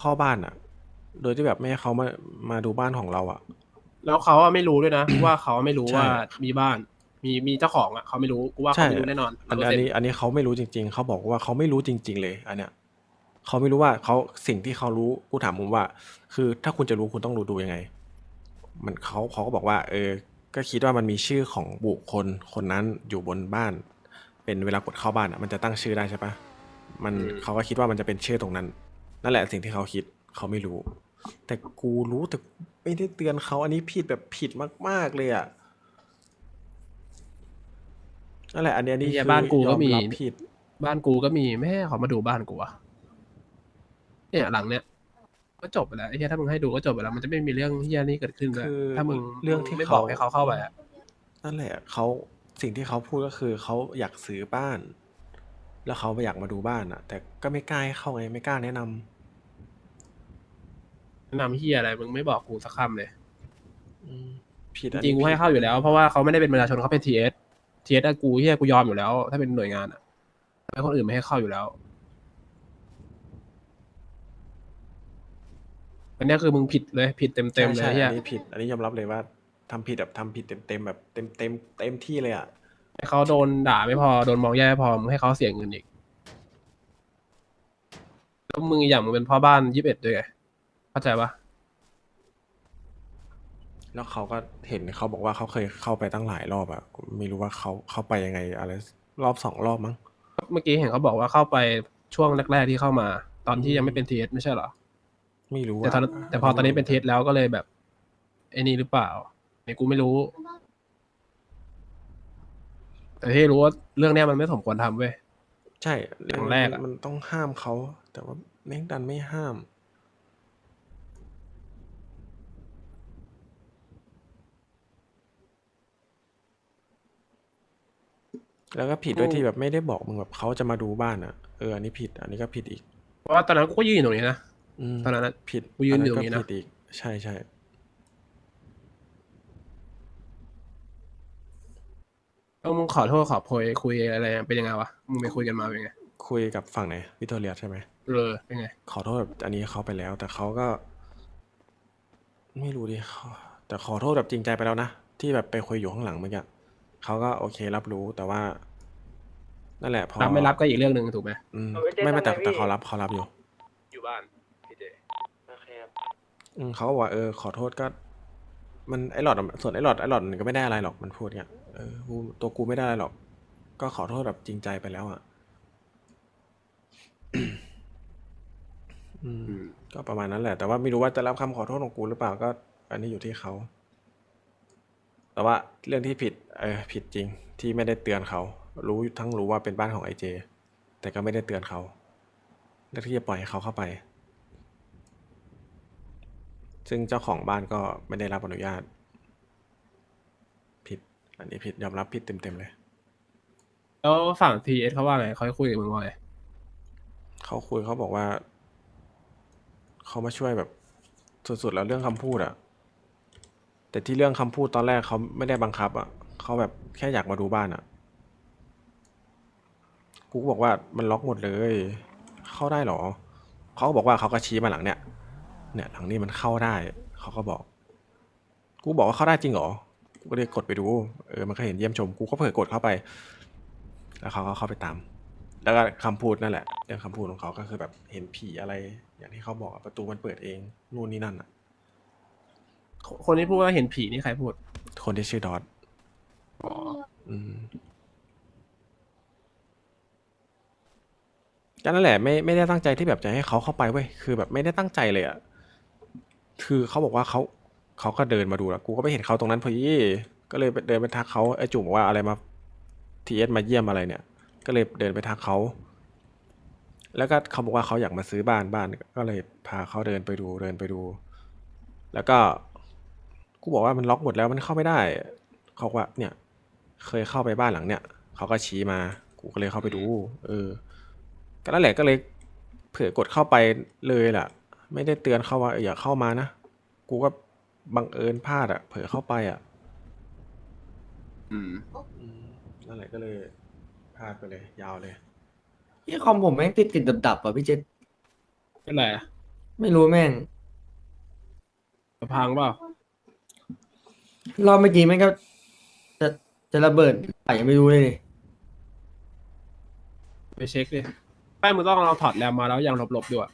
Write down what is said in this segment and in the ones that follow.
เข้าบ้านอะ โดยที่แบบไม่ให้เขามามาดูบ้านของเราอะ แล้วเขาอะไม่รู้ด้วยนะ ว่าเขาไม่รู้ใช่ว่ามีบ้าน มีมีเจ้าของอะเขาไม่รู้กูว่าใช่เขาไม่รู้แน่นอนอันอันนี้อันนี้เขาไม่รู้จริง ๆ เขาบอกว่าเขาไม่รู้จริง ๆ เลย อันเนี้ยเขาไม่รู้ว่าเขาสิ่งที่เขารู้กูถามผมว่า คือถ้าคุณจะรู้คุณต้องรู้ดูยังไง มันเขาเขาก็บอกว่า เออ ก็คิดว่ามันมีชื่อของบุคคลคนนั้นอยู่บนบ้าน เป็นเวลากดเข้าบ้านอะมันจะตั้งชื่อได้ใช่ปะมันเขาก็คิดว่ามันจะเป็นชื่อตรงนั้น นั่นแหละสิ่งที่เขาคิดเขาไม่รู้ แต่กูรู้แต่ไม่ได้เตือนเขาอันนี้ผิดแบบผิดมาก ๆ เลยอะนั่นแหละ อันนี้อันนี้ไอ้เหี้ยคือบ้านกูก็มียอรับผิด บ้านกูก็มีไม่ให้เขามาดูบ้านกูอะเนี่ยหลังเนี้ยก็จบไปแล้วไอ้เหี้ยถ้ามึงให้ดูก็จบไปแล้ว มันจะไม่มีเรื่องเหี้ยนี่เกิดขึ้นเลยคือถ้ามึงเรื่องที่ไม่เขาบอกให้เขาเข้าไปอะนั่นแหละเขาสิ่งที่เขาพูดก็คือเขาอยากซื้อบ้าน แล้วเขาไม่อยากมาดูบ้านอะแต่ก็ไม่กล้าให้เข้าไงไม่กล้าแนะนำแนะนำเหี้ยอะไรมึงไม่บอกกูสักคำเลย อืมผิดจอันริงๆกูนี้ให้ผิดเข้าอยู่แล้ว เพราะว่าเขาไม่ได้เป็นประชาชนเขาเป็นทีเอสทีเอสกูเหี้ยกูยอมอยู่แล้ว ถ้าเป็นหน่วยงานอะแล้วคนอื่นไม่ให้เข้าอยู่แล้วอันเนี้ยคือมึงผิดเลยผิดเต็มเต็มๆเลยใช่เหี้ใช่ยอันนี้ผิด อันนี้ยอมรับเลยว่าทำผิดแบบทำผิดเต็มเต็มๆแบบเต็มเต็มเต็มที่เลยอะ ให้เขาโดนด่าไม่พอโดนมองแย่ไม่พอมึงให้เขาเสียเงินอีกแล้วมึงอีกอย่างมึงเป็นพ่อบ้านยี่สิบเอ็ดด้วยไงเข้าใจปะแล้วเขาก็เห็นเขาบอกว่าเขาเคยเข้าไปตั้งหลายรอบอะไม่รู้ว่าเขาเข้าไปยังไง อะไร รอบสองรอบมั้งเมื่อกี้เห็นเขาบอกว่าเข้าไปช่วงแรกๆที่เข้ามา ตอนที่ยังไม่เป็นทีเอสไม่ใช่เหรอไม่รู้แต่ตอนะแต่พอตอนนี้เป็นเทสแล้วก็เลยแบบไอ้นี่หรือเปล่าเนี่ยกูไม่รู้ แต่ที่รู้ว่าเรื่องเนี้ยมันไม่สมควรทำเว้ย ใช่อย่างแรกอะ มันต้องห้ามเขา แต่ว่าแม่งดันไม่ห้าม แล้วก็ผิดด้วยที่แบบไม่ได้บอกมึงแบบเขาจะมาดูบ้านอะเอออันนี้ผิด อันนี้ก็ผิดอีก เพราะว่าตอนนั้นกูก็ยืนอยู่ตรงนี้นะอืมตอนนั้นอะผิดกูยืนอยู่ตรงนี้นะก็ผิดอีก ใช่ใช่ แล้วมึงขอโทษขอโพยคุยอะไรเป็นยังไงวะมึงไปคุยกันมาเป็นไงคุยกับฝั่งไหนวิตอเรียใช่ไหมเออเป็นไง ขอโทษแบบอันนี้เขาไปแล้ว แต่เขาก็ ไม่รู้ดิเขาแต่ขอโทษแบบจริงใจไปแล้วนะที่แบบไปคุยอยู่ข้างหลังเมื่อกี้เขาก็โอเค รับรู้แต่ว่านั่นแหละพอรับไม่รับก็อีกเรื่องหนึ่งถูกไหมอืมเอาไปเต้นไม่ไม่แต่ทำไมแต่พี่เขารับเขารับอยู่ อยู่บ้านพี่เจโอเคครับอืมเขาก็บอกว่าเออขอโทษก็ มันไอหลอดอะส่วนไอหลอดไอหลอดมันก็ไม่ได้อะไรหรอกมันพูดเงี้ยเออกูตัวกูไม่ได้อะไรหรอก ก็ขอโทษแบบจริงใจไปแล้วอะอืมก็ประมาณนั้นแหละ แต่ว่าไม่รู้ว่าจะรับคำขอโทษของกูหรือเปล่าก็ อันนี้อยู่ที่เขา แต่ว่าเรื่องที่ผิด เออผิดจริงที่ไม่ได้เตือนเขา รู้ทั้งรู้ว่าเป็นบ้านของไอเจ แต่ก็ไม่ได้เตือนเขาแล้วที่จะปล่อยให้เขาเข้าไป ซึ่งเจ้าของบ้านก็ไม่ได้รับอนุญาต ผิด อันนี้ผิดยอมรับผิดเต็มๆเลย แล้วฝั่งทีเอสเขาว่าไงเขาคุยกับมึงว่าไงเขาคุยเขาบอกว่า เขามาช่วยแบบสุดๆแล้วเรื่องคำพูดอะแต่ที่เรื่องคำพูดตอนแรกเขาไม่ได้บังคับอะเขาแบบแค่อยากมาดูบ้านอะกูก็บอกว่ามันล็อกหมดเลย เข้าได้เหรอเขาก็บอกว่าเขาก็ชี้มาหลังเนี่ย เนี่ยหลังนี้มันเข้าได้ เขาก็บอก กูบอกว่าเข้าได้จริงเหรอ กูก็เลยกดไปดู เออ มันก็เห็นเยี่ยมชม กูก็เผลอกดเข้าไป แล้วเขาก็เข้าไปตาม แล้วก็คำพูดนั่นแหละ เรื่องคำพูดของเขาก็คือแบบเห็นผีอะไร อย่างที่เขาบอกอะประตูมันเปิดเอง นู่นนี่นั่นอะ คนที่พูดว่าเห็นผีนี่ใครพูด คนที่ชื่อดอทอืมก็นั่นแหละไม่ไม่ได้ตั้งใจที่แบบจะให้เขาเข้าไปเว้ยคือแบบไม่ได้ตั้งใจเลยอะ คือเขาบอกว่าเขาเขาก็เดินมาดูแล้วกูก็ไปเห็นเขาตรงนั้นพอดีก็เลยเดินไปทักเขาไอ้จุ๋มบอกว่าอะไรมาทีเอสมาเยี่ยมอะไรเนี่ย ก็เลยเดินไปทักเขาแล้วก็เขาบอกว่าเขาอยากมาซื้อบ้านบ้านก็เลยพาเขาเดินไปดูเดินไปดู แล้วก็กูบอกว่ามันล็อกหมดแล้วมันเข้าไม่ได้เขาว่าเนี่ย เคยเข้าไปบ้านหลังเนี่ยเขาก็ชี้มา กูก็เลยเข้าไปดู เออก็นั่นแหละก็เลยเผื่อกดเข้าไปเลยล่ะ ไม่ได้เตือนเขาว่าเอออย่าเข้ามานะ กูก็บังเอิญพลาดอะเผลอเข้าไปอะอืม อืมนั่นแหละก็เลยพลาดไปเลย ยาวเลยพี่คอมผมแม่งติดติดดับดับๆอะพี่เจษเป็นไรอะไม่รู้แม่งพังเปล่า รอบเมื่อกี้แม่งก็ จะจะระเบิดไปยังไม่รู้เลยดิไปเช็คดิแป้งมึงต้องลองถอดแรมมาแล้วยังหลบๆด้วย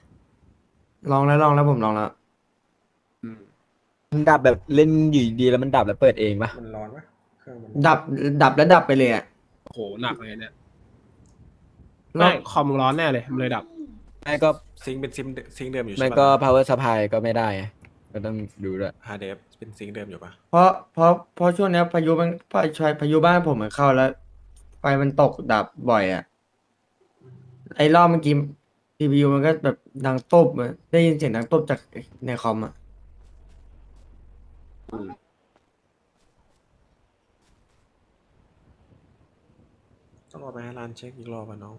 ลองแล้วลองแล้วผมลองแล้ว อืมมันดับแบบเล่นอยู่ดีๆแล้วมันดับแล้วเปิดเองปะมันร้อนปะเครื่องมันดับดับแล้วดับไปเลยอะโอ้โหหนักเลยเนี่ยรอไม่บคอมมึงร้อนแน่เลยมันเลยดับ ไม่ก็ซิงค์เป็นซิงค์ซิงค์เดิมอยู่ไม่ใช่ก็ ปะ power supply ก็ไม่ได้ไงก็ต้องดูด้วยฮาร์ดเดฟเป็นซิงค์เดิมอยู่ปะเพราะเพราะเพราะช่วงเนี้ยพายุมันพายุพายุบ้านผมมันเข้าแล้ว ไฟมันตกดับบ่อยอะไอ้รอบเมื่อกี้ CPU มันก็แบบดังตบอะได้ยินเสียงดังตบจากในคอมอะต้องรอไปให้ร้านเช็คอีกรอบอะน้อง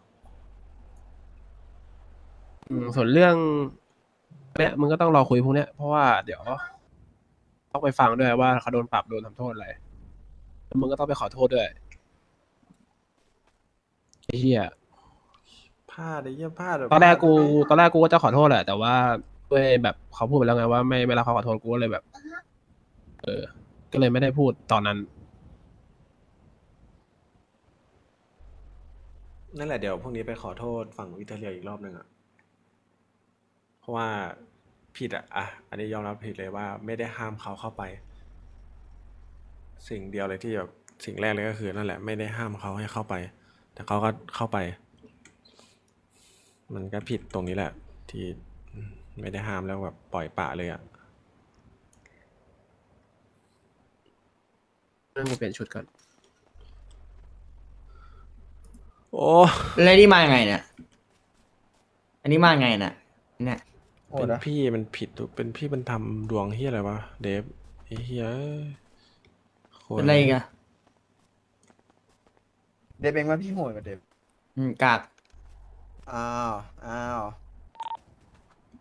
อืมส่วนเรื่องเนี้ยมึงก็ต้องรอคุยพวกเนี้ยเพราะว่าเดี๋ยว ต้องไปฟังด้วยว่าเขาโดนปรับโดนทำโทษอะไรแล้วมึงก็ต้องไปขอโทษด้วยไอ้เหี้ย พลาดไอ้เหี้ยพลาดแบบตอนแรกกูพลาดตอนแรกกูก็จะขอโทษแหละ แต่ว่าด้วยแบบเขาพูดไปแล้วไงว่าไม่ไม่รับคำขอโทษกูก็เลยแบบ เออ ก็เลยไม่ได้พูดตอนนั้น นั่นแหละเดี๋ยวพรุ่งนี้ไปขอโทษฝั่งวิเทอเรียอีกรอบหนึ่งอะ เพราะว่าผิดอะอะอันนี้ยอมรับผิดเลยว่า ไม่ได้ห้ามเขาเข้าไป สิ่งเดียวเลยที่แบบสิ่งแรกเลยก็คือ นั่นแหละ ไม่ได้ห้ามเขาให้เข้าไป แต่เขาก็เข้าไป มันก็ผิดตรงนี้แหละ ที่อืมไม่ได้ห้ามแล้วแบบปล่อยปละเลยอะเรื่องกูเปลี่ยนชุดก่อน โอ้แล้วนี่มาไงเนี่ย อันนี้มาไงน่ะเนี่ยเป็นพี่มันผิดทุกเป็นพี่มันทำดวงเฮียอะไรวะเดฟไอ้เฮียเอ้ยโคตเป็นไรอีกันเดฟเองว่าพี่โหดกว่าเดฟอืมกาก อ้าว อ้าว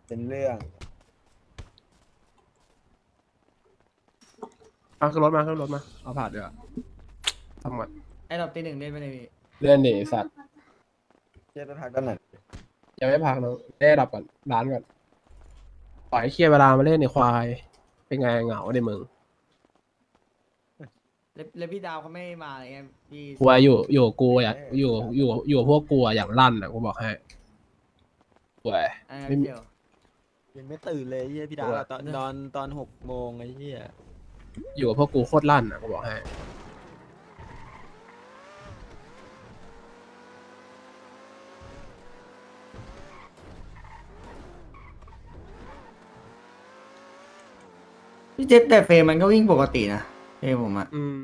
เป็นเรื่อง เอาขึ้นรถมาขึ้นรถมา เอาผ่านเดี๋ยวาทำก่อนไอ้ดอกตีหนึ่งเล่นไปเลยพี่เลื่อนดิสัตว์เจ๊ไปพักด้านไหนยังไม่พักเนอะได้ดับก่อนร้านก่อนปล่อยให้เคลียร์เวลามาเล่นในควาย เป็นไงเหงาในมึง แล้วแล้วพี่ดาวเขาไม่มาอะไรเงี้ยพี่กูอะอยู่อยู่กูอยากอยู่อยู่อยู่พวกกูอะอย่างลั่นอะกูบอกให้กูอะอ่าไม่มี เดี๋ยวยังไม่ตื่นเลยไอ้เฮียพี่ดาวโอ้ยตอนตอนตอนหกโมงไอ้เฮียอยู่กับพวกกูโคตรลั่นอะกูบอกให้ พี่เจษแต่เฟรมมันก็วิ่งปกตินะเฟรมผมอะอืม